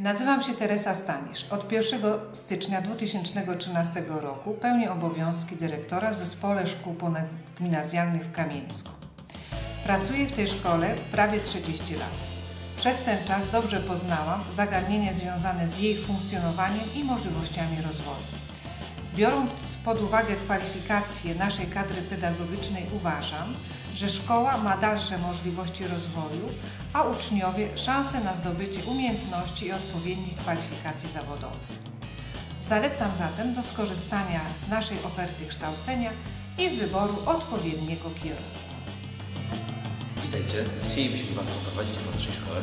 Nazywam się Teresa Stanisz. Od 1 stycznia 2013 roku pełnię obowiązki dyrektora w Zespole Szkół Ponadgimnazjalnych w Kamieńsku. Pracuję w tej szkole prawie 30 lat. Przez ten czas dobrze poznałam zagadnienia związane z jej funkcjonowaniem i możliwościami rozwoju. Biorąc pod uwagę kwalifikacje naszej kadry pedagogicznej, uważam, że szkoła ma dalsze możliwości rozwoju, a uczniowie szansę na zdobycie umiejętności i odpowiednich kwalifikacji zawodowych. Zalecam zatem do skorzystania z naszej oferty kształcenia i wyboru odpowiedniego kierunku. Witajcie, chcielibyśmy Was oprowadzić po naszej szkole.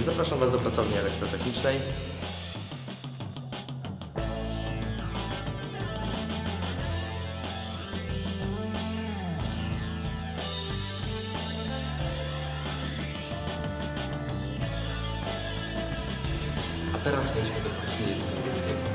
Zapraszam Was do pracowni elektrotechnicznej. A teraz wejdźmy do pracowni języka angielskiego.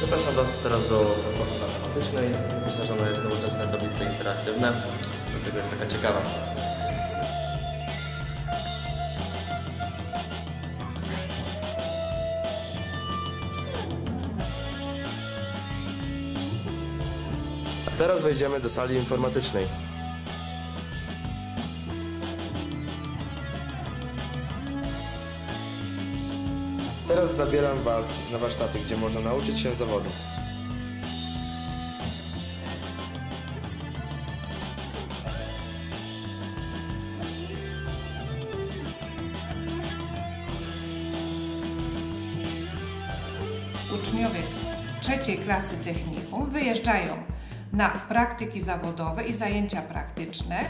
Zapraszam Was teraz do platformy matematycznej. Wyposażona jest nowoczesne tablice interaktywne, dlatego jest taka ciekawa. A teraz wejdziemy do sali informatycznej. Teraz zabieram Was na warsztaty, gdzie można nauczyć się zawodu. Uczniowie trzeciej klasy technikum wyjeżdżają na praktyki zawodowe i zajęcia praktyczne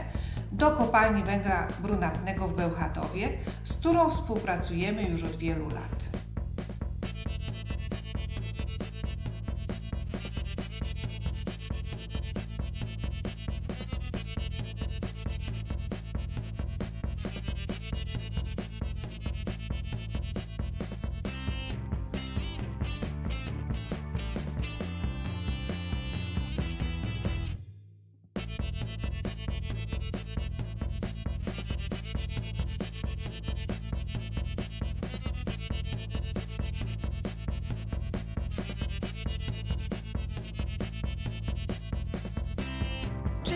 do kopalni węgla brunatnego w Bełchatowie, z którą współpracujemy już od wielu lat.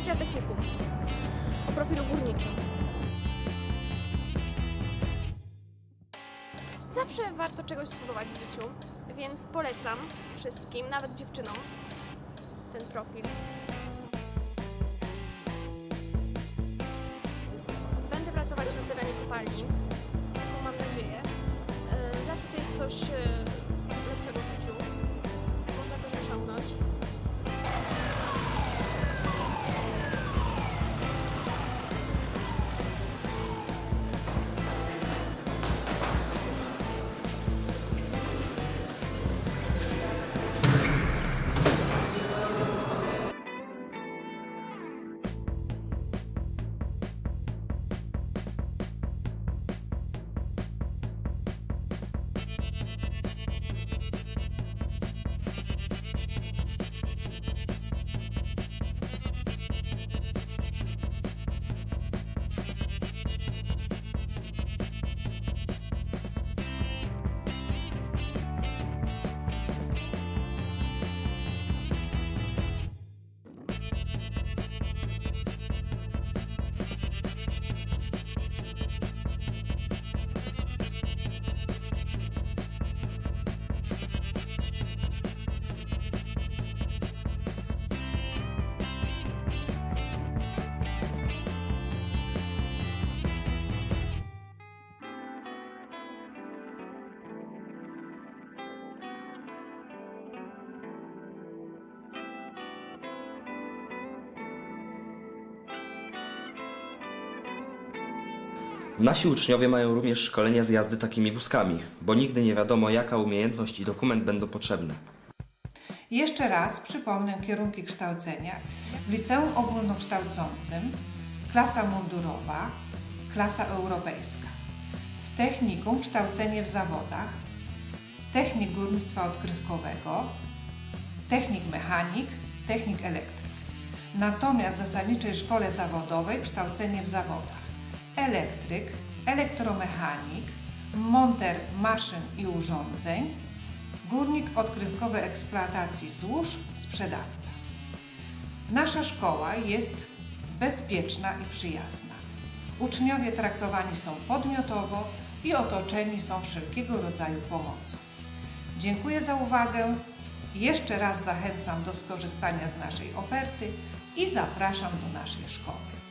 Trzecia technikum o profilu górniczym. Zawsze warto czegoś spróbować w życiu, więc polecam wszystkim, nawet dziewczynom, ten profil. Będę pracować na terenie kopalni, mam nadzieję. E, Zawsze to jest coś e, lepszego w życiu. Można coś osiągnąć. Nasi uczniowie mają również szkolenia z jazdy takimi wózkami, bo nigdy nie wiadomo jaka umiejętność i dokument będą potrzebne. Jeszcze raz przypomnę kierunki kształcenia. W liceum ogólnokształcącym klasa mundurowa, klasa europejska. W technikum kształcenie w zawodach, technik górnictwa odkrywkowego, technik mechanik, technik elektryk. Natomiast w zasadniczej szkole zawodowej kształcenie w zawodach elektryk, elektromechanik, monter maszyn i urządzeń, górnik odkrywkowy eksploatacji złóż, sprzedawca. Nasza szkoła jest bezpieczna i przyjazna. Uczniowie traktowani są podmiotowo i otoczeni są wszelkiego rodzaju pomocą. Dziękuję za uwagę. Jeszcze raz zachęcam do skorzystania z naszej oferty i zapraszam do naszej szkoły.